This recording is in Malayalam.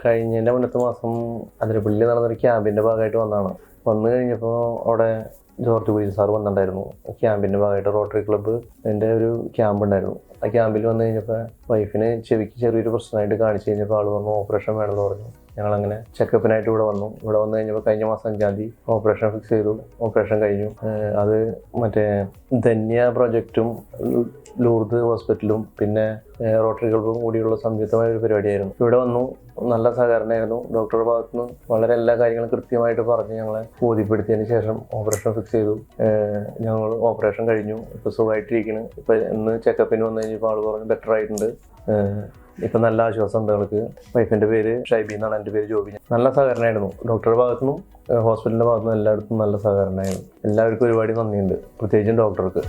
കഴിഞ്ഞതിന്റെ മുന്നത്തെ മാസം അതിരപ്പള്ളി നടന്നൊരു ക്യാമ്പിന്റെ ഭാഗമായിട്ട് വന്നതാണ്. വന്നു കഴിഞ്ഞപ്പോൾ അവിടെ ജോർജ് കുര്യൻ സാർ വന്നിട്ടുണ്ടായിരുന്നു. ക്യാമ്പിന്റെ ഭാഗമായിട്ട് റോട്ടറി ക്ലബ്ബ് എന്റെ ഒരു ക്യാമ്പ് ഉണ്ടായിരുന്നു. ആ ക്യാമ്പിൽ വന്നു കഴിഞ്ഞപ്പോൾ വൈഫിന് ചെവിക്ക് ചെറിയൊരു പ്രശ്നമായിട്ട് കാണിച്ചു കഴിഞ്ഞപ്പോൾ ആൾ വന്നു ഓപ്പറേഷൻ വേണമെന്ന് പറഞ്ഞു. ഞങ്ങളങ്ങനെ ചെക്കപ്പിനായിട്ട് ഇവിടെ വന്നു. ഇവിടെ വന്നു കഴിഞ്ഞപ്പോൾ കഴിഞ്ഞ മാസം അഞ്ചാം തീയതി ഓപ്പറേഷൻ ഫിക്സ് ചെയ്തു. ഓപ്പറേഷൻ കഴിഞ്ഞു. അത് മറ്റേ ധന്യ പ്രോജക്റ്റും ലൂർദ് ഹോസ്പിറ്റലും പിന്നെ റോട്ടറി കൂടിയുള്ള സംയുക്തമായ ഒരു പരിപാടിയായിരുന്നു. ഇവിടെ വന്നു. നല്ല സഹകരണമായിരുന്നു. ഡോക്ടറുടെ ഭാഗത്തു നിന്ന് വളരെ എല്ലാ കാര്യങ്ങളും കൃത്യമായിട്ട് പറഞ്ഞ് ഞങ്ങളെ ബോധ്യപ്പെടുത്തിയതിന് ശേഷം ഓപ്പറേഷൻ ഫിക്സ് ചെയ്തു. ഞങ്ങൾ ഓപ്പറേഷൻ കഴിഞ്ഞു. ഇപ്പോൾ സുഖമായിട്ടിരിക്കുന്നു ഇപ്പോൾ ഇന്ന് ചെക്കപ്പിന് വന്നു കഴിഞ്ഞപ്പോൾ ആൾ പറഞ്ഞു ബെറ്റർ ആയിട്ടുണ്ട്. ഇപ്പം നല്ല ആശ്വാസം ഉണ്ട് അവൾക്ക് വൈഫിന്റെ പേര് ഷൈബി എന്നാണ് എന്റെ പേര് ജോബി. നല്ല സഹകരണമായിരുന്നു. ഡോക്ടറുടെ ഭാഗത്തുനിന്നും ഹോസ്പിറ്റലിന്റെ ഭാഗത്തുനിന്നും എല്ലായിടത്തും നല്ല സഹകരണമായിരുന്നു. എല്ലാവർക്കും ഒരുപാട് നന്ദിയുണ്ട്. പ്രത്യേകിച്ചും ഡോക്ടർക്ക്